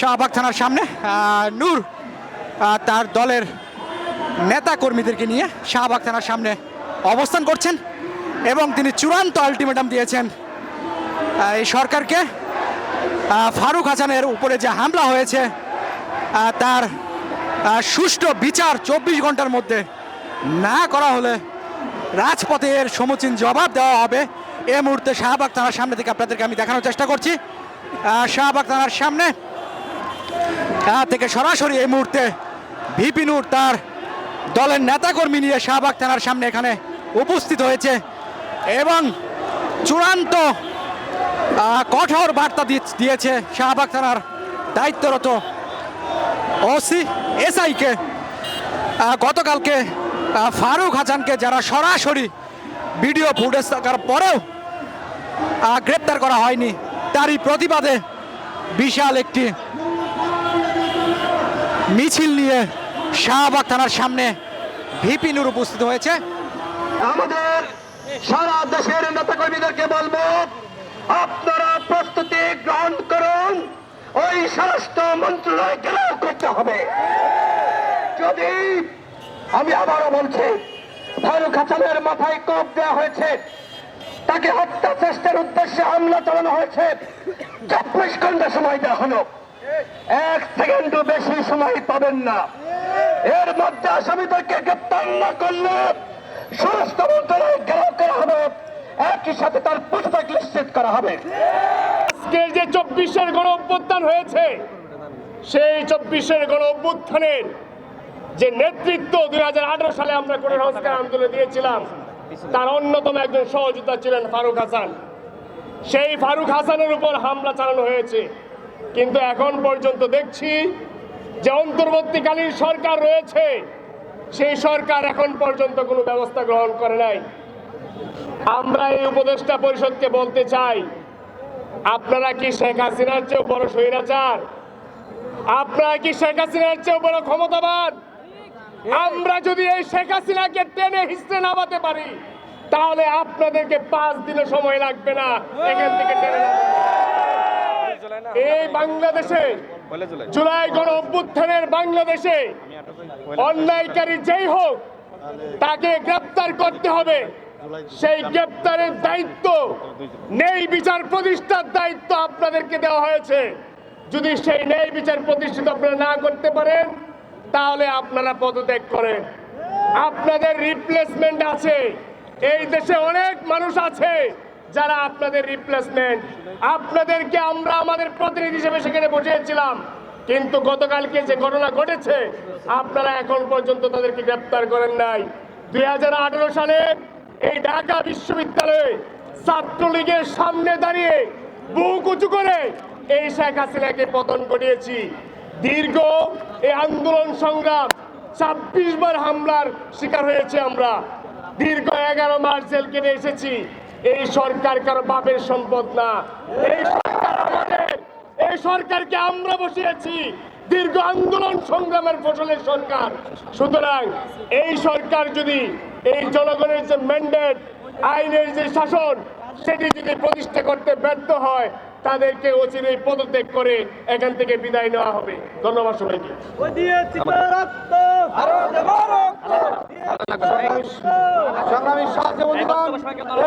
শাহবাগ থানার সামনে নূর তার দলের নেতা কর্মীদেরকে নিয়ে শাহবাগ থানার সামনে অবস্থান করছেন এবং তিনি চূড়ান্ত আলটিমেটাম দিয়েছেন। এই সরকারকে ফারুক হাসানের উপরে যে হামলা হয়েছে তার সুষ্ঠু বিচার চব্বিশ ঘণ্টার মধ্যে না করা হলে রাজপথে এর সমুচীন জবাব দেওয়া হবে। এ মুহূর্তে শাহবাগ থানার সামনে থেকে আপনাদেরকে আমি দেখানোর চেষ্টা করছি। শাহবাগ থানার সামনে আহ, থেকে সরাসরি এই মুহূর্তে ভিপি নূর তার দলের নেতাকর্মী নিয়ে শাহবাগ থানার সামনে এখানে উপস্থিত হয়েছে এবং চূড়ান্ত কঠোর বার্তা দিয়ে- দিয়েছে শাহবাগ থানার দায়িত্বরত ওসি এসআইকে গতকালকে ফারুক হাসানকে যারা সরাসরি ভিডিও ফুটেজ থাকার পরেও গ্রেপ্তার করা হয়নি তারই প্রতিবাদে বিশাল একটি মিছিল নিয়ে শাহবাগ থানার সামনে ভিপি নূর উপস্থিত হয়েছে। আমাদের সারা দেশের নেতাকর্মীদেরকে বলব, আপনারা প্রস্তুতি গ্রহণ করুন, ওই স্বরাষ্ট্র মন্ত্রণালয় ঘেরাও করতে হবে। যদি, আমি আবারও বলছি, ফারুক হাসানের মাথায় কোপ দেওয়া হয়েছে, তাকে হত্যা চেষ্টার উদ্দেশ্যে হামলা চালানো হয়েছে, চব্বিশ ঘণ্টা সময় দেওয়া হলো। এক সেকেন্ডও বেশি সময় পাবেন না। এর মধ্যে আসামিদেরকে গ্রেপ্তার না করলে সমস্ত মন্ত্রণালয় ঘেরাও করা হবে। একই সাথে তার পুস্তক নিশ্চিত করা হবে। আজকের যে চব্বিশের গণ অভ্যুত্থান হয়েছে, সেই চব্বিশের গণ অভ্যুত্থানের যে নেতৃত্ব দুই হাজার আঠারো সালে আমরা কোন সংস্কার আন্দোলনে দিয়েছিলাম, তার অন্যতম একজন সহযোদ্ধা ছিলেন ফারুক হাসান। সেই ফারুক হাসানের উপর হামলা চালানো হয়েছে। কিন্তু এখন পর্যন্ত দেখছি যে অন্তর্বর্তীকালীন সরকার রয়েছে, সেই সরকার এখন পর্যন্ত কোনো ব্যবস্থা গ্রহণ করে নাই। আমরা এই উপদেষ্টা পরিষদকে বলতে চাই, আপনারা কি শেখ হাসিনার চেয়েও বড় স্বৈরাচার? আপনারা কি শেখ হাসিনার চেয়েও বড় ক্ষমতাবান? আমরা যদি এই শেখ হাসিনাকে টেনে হিস্ট্রে নামাতে পারি, তাহলে আপনাদেরকে পাঁচ দিনের সময় লাগবে না এখান থেকে টেনে। এই বাংলাদেশে জুলাই গণ অভ্যুত্থানের বাংলাদেশে অন্যায়কারী যেই হোক তাকে গ্রেপ্তার করতে হবে। সেই গ্রেপ্তারের দায়িত্ব নেই বিচার প্রতিষ্ঠার দায়িত্ব আপনাদেরকে দেওয়া হয়েছে। যদি সেই ন্যায় বিচার প্রতিষ্ঠিত আপনারা না করতে পারেন তাহলে আপনারা পদত্যাগ করেন। আপনাদের রিপ্লেসমেন্ট আছে। এই দেশে অনেক মানুষ আছে। যারা আপনাদের রিপ্লেসমেন্ট আপনাদেরকে আমরা আমাদের প্রতিনিধি হিসেবে সেখানে বসিয়েছিলাম। কিন্তু গতকালকে যে ঘটনা ঘটেছে, আপনারা এখন পর্যন্ত তাদেরকে গ্রেপ্তার করেন নাই। দুই সালে এই ঢাকা বিশ্ববিদ্যালয়ে ছাত্রলীগের সামনে দাঁড়িয়ে বুক উঁচু করে এই শেখ হাসিনাকে পতন ঘটিয়েছি। দীর্ঘ এই আন্দোলন সংগ্রাম, ছাব্বিশ বার হামলার শিকার হয়েছে আমরা। দীর্ঘ এগারো মাস জেল কেটে এসেছি। এই সরকার কারও বাপের সম্পদ না। এই সরকার আমাদের এই সরকারকে আমরা বসিয়েছি দীর্ঘ আন্দোলন সংগ্রামের ফসলের সরকার। সুতরাং এই সরকার যদি এই জনগণের যে ম্যান্ডেট আইনের যে শাসন, সেটি যদি প্রতিষ্ঠা করতে ব্যর্থ হয়, তাদেরকে অচিরেই পদত্যাগ করে এখান থেকে বিদায় নেওয়া হবে। ধন্যবাদ সবাইকে। সংগ্রামী